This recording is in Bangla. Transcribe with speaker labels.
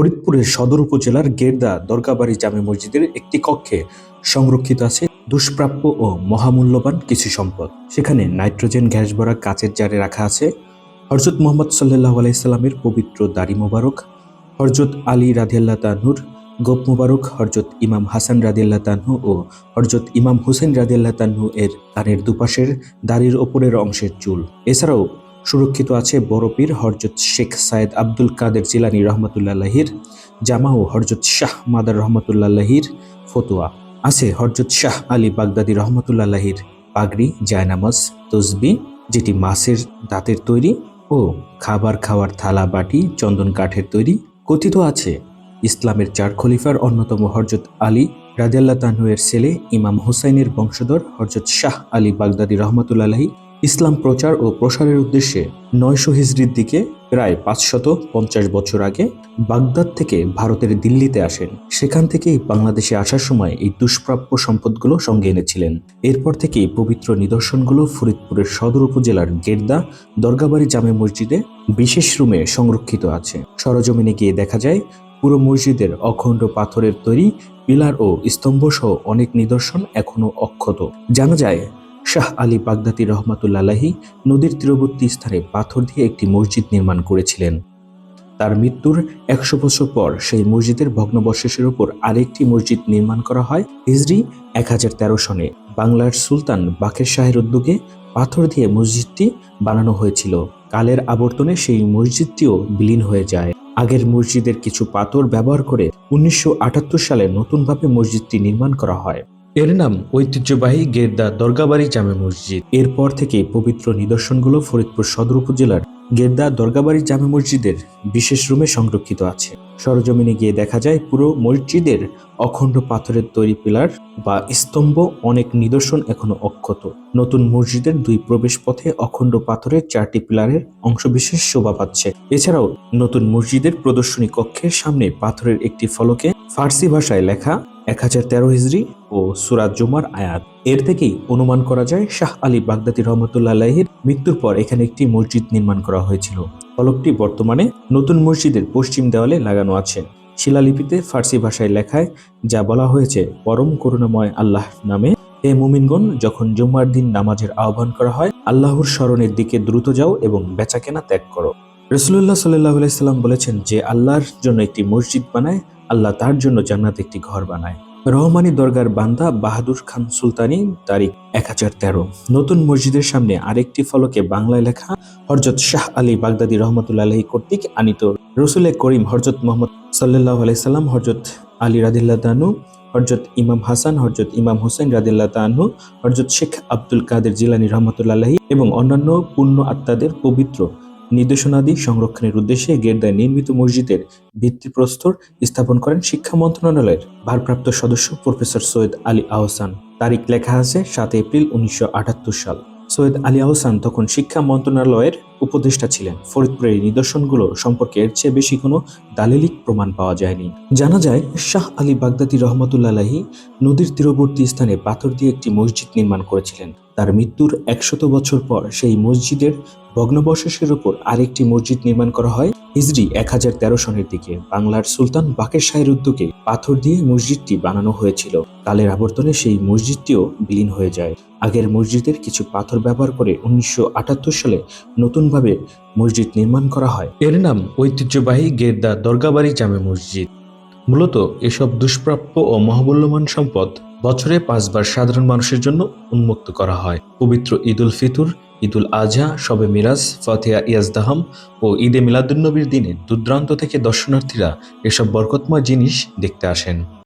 Speaker 1: ফরিদপুরের সদর উপজেলার গেরদা দরগাবাড়ি জামে মসজিদের একটি কক্ষে সংরক্ষিত আছে দুষ্প্রাপ্য ও মহামূল্যবান কিছু সম্পদ। সেখানে নাইট্রোজেন গ্যাস ভরা কাচের জারে রাখা আছে। হরজত মোহাম্মদ সাল্লাহ আলাইসাল্লামের পবিত্র দাড়ি মোবারক হরজত আলী রাধিয়াল্লাহ তানহুর গোপ মুবারক হরজত ইমাম হাসান রাদিয়াল্লাহ তানহু ও হরজত ইমাম হুসেন রাদিয়াল্লাহ তানহু এর কানের দুপাশের দাড়ির ওপরের অংশের চুল। এছাড়াও সুরক্ষিত আছে বড়পীর হরজত শেখ সায়েদ আব্দুল কাদের জিলানি রহমতুল্লাহির জামা ও হরজত শাহ মাদার রহমতুল্লাহির ফতুয়া। আছে হরজত শাহ আলী বাগদাদি রহমতুল্লাহির পাগড়ি, জায়নামাজ, তসবি, যেটি মাছের দাঁতের তৈরি ও খাবার খাওয়ার থালা, বাটি, চন্দন কাঠের তৈরি কথিত আছে। ইসলামের চার খলিফার অন্যতম হরজত আলী রাদিয়াল্লাহ তানহুয়ের ছেলে ইমাম হুসাইনের বংশধর হরজত শাহ আলী বাগদাদি রহমতুল্লাহি ইসলাম প্রচার ও প্রসারের উদ্দেশ্যে নয়শো হিজড়ির দিকে প্রায় পাঁচশত পঞ্চাশ বছর আগে বাগদাদ থেকে ভারতের দিল্লিতে আসেন। সেখান থেকেই বাংলাদেশে আসার সময় এই দুষ্প্রাপ্য সম্পদগুলো সঙ্গে এনেছিলেন। এরপর থেকেই পবিত্র নিদর্শনগুলো ফরিদপুরের সদর উপজেলার গেরদা দরগাবাড়ি জামে মসজিদে বিশেষ রুমে সংরক্ষিত আছে। সরজমিনে গিয়ে দেখা যায়, পুরো মসজিদের অখণ্ড পাথরের তৈরি, পিলার ও স্তম্ভ সহ অনেক নিদর্শন এখনও অক্ষত। জানা যায় শাহ আলী বাগদাদি রহমাতুল্লাহি নদীর তীরবর্তী স্থানে পাথর দিয়ে একটি মসজিদ নির্মাণ করেছিলেন। তার মৃত্যুর একশো বছর পর সেই মসজিদের ভগ্নবশেষের উপর আরেকটি মসজিদ নির্মাণ করা হয় হিজরি এক হাজার তেরো সনে। বাংলার সুলতান বাকের শাহের উদ্যোগে পাথর দিয়ে মসজিদটি বানানো হয়েছিল। কালের আবর্তনে সেই মসজিদটিও বিলীন হয়ে যায়। আগের মসজিদের কিছু পাথর ব্যবহার করে উনিশশো আটাত্তর সালে নতুনভাবে মসজিদটি নির্মাণ করা হয়। এর নাম ঐতিহ্যবাহী গেরদা দরগাবাড়ি জামে মসজিদ। এরপর থেকে পবিত্র নিদর্শনগুলো ফরিদপুর সদর উপজেলার গেরদা দরগাবাড়ি জামে মসজিদের বিশেষ রুমে সংরক্ষিত আছে। সরজমিনে গিয়ে দেখা যায়, পুরো মসজিদের অখণ্ড পাথরের তৈরি পিলার বা স্তম্ভ অনেক নিদর্শন এখনও অক্ষত। নতুন মসজিদের দুই প্রবেশ পথে অখণ্ড পাথরের চারটি পিলারের অংশবিশেষ শোভা পাচ্ছে। এছাড়াও নতুন মসজিদের প্রদর্শনী কক্ষের সামনে পাথরের একটি ফলকে ফার্সি ভাষায় লেখা এক হাজার তেরো হিজড়ি ও সুরাজ জুমার আয়াত। এর থেকেই অনুমান করা যায় শাহ আলী বাগদাদি রহমতুল্লাহির মৃত্যুর পর এখানে একটি মসজিদ নির্মাণ করা হয়েছিল। ফলকটি বর্তমানে নতুন মসজিদের পশ্চিম দেওয়ালে লাগানো আছে। শিলালিপিতে ফার্সি ভাষায় লেখায় যা বলা হয়েছে, পরম করুণাময় আল্লাহ নামে। হে মুমিনগণ, যখন জুম্মার দিন নামাজের আহ্বান করা হয়, আল্লাহর স্মরণের দিকে দ্রুত যাও এবং বেচাকেনা ত্যাগ করো। রসুল্লাহ সাল্লাহ সাল্লাম বলেছেন যে, আল্লাহর জন্য একটি মসজিদ বানায় আল্লাহ তার জন্য জান্নাত একটি ঘর বানায়। রহমানি দরগার বান্দা বাহাদুর খান সুলতানি তারিখ এক হাজার তেরো। নতুন মসজিদের সামনে আরেকটি ফলকে বাংলায় লেখা হরজত শাহ আলী বাগদাদি রহমতুল্লাহি কর্তৃক আনিত। রসুলে করিম হরজত মোহাম্মদ সাল্লাহ আলাইসাল্লাম হরজত আলী রাদিল্লা তানু হরজত ইমাম হাসান হরজত ইমাম হোসেন রাদিল্লা তানহু হরজত শেখ আব্দুল কাদের জিলানি রহমতুল্লাহি এবং অন্যান্য পূর্ণ আত্মাদের পবিত্র নির্দেশনাদি সংরক্ষণের উদ্দেশ্যে গেরদায় নির্মিত মসজিদের ভিত্তিপ্রস্তর স্থাপন করেন শিক্ষা মন্ত্রণালয়ের ভারপ্রাপ্ত সদস্য প্রফেসর সৈয়দ আলী আহসান। তারিখ লেখা আছে সাত এপ্রিল উনিশশো আটাত্তর সাল। সৈয়দ আলী আহসান তখন শিক্ষা মন্ত্রণালয়ের উপদেষ্টা ছিলেন। ফরিদপুরের নিদর্শনগুলো সম্পর্কে এর চেয়ে বেশি কোনো দালিলিক প্রমাণ পাওয়া যায়নি। জানা যায়, শাহ আলী বাগদাদি রহমতুল্লাহি নদীর তীরবর্তী স্থানে পাথর দিয়ে একটি মসজিদ নির্মাণ করেছিলেন। তার মৃত্যুর একশত বছর পর সেই মসজিদের ভগ্নবশেষের উপর আরেকটি মসজিদ নির্মাণ করা হয়, হিজরি এক হাজার তেরো সনের দিকে। বাংলার সুলতান বাকের শাহের উদ্যোগে পাথর দিয়ে মসজিদটি বানানো হয়েছিল। কালের আবর্তনে সেই মসজিদটিও বিলীন হয়ে যায়। আগের মসজিদের কিছু পাথর ব্যবহার করে উনিশশো আটাত্তর সালে নতুনভাবে মসজিদ নির্মাণ করা হয়। এর নাম ঐতিহ্যবাহী গেরদা দরগাবাড়ি জামে মসজিদ। মূলত এসব দুষ্প্রাপ্য ও মহামূল্যবান সম্পদ বছরে পাঁচবার সাধারণ মানুষের জন্য উন্মুক্ত করা হয়। পবিত্র ঈদ উল ফিতুর ঈদ উল আজহা, শবে মিরাজ ফতেয়া ইয়াজদাহাম ও ঈদে মিলাদুন্নবীর দিনে দূরদূরান্ত থেকে দর্শনার্থীরা এসব বরকতময় জিনিস দেখতে আসেন।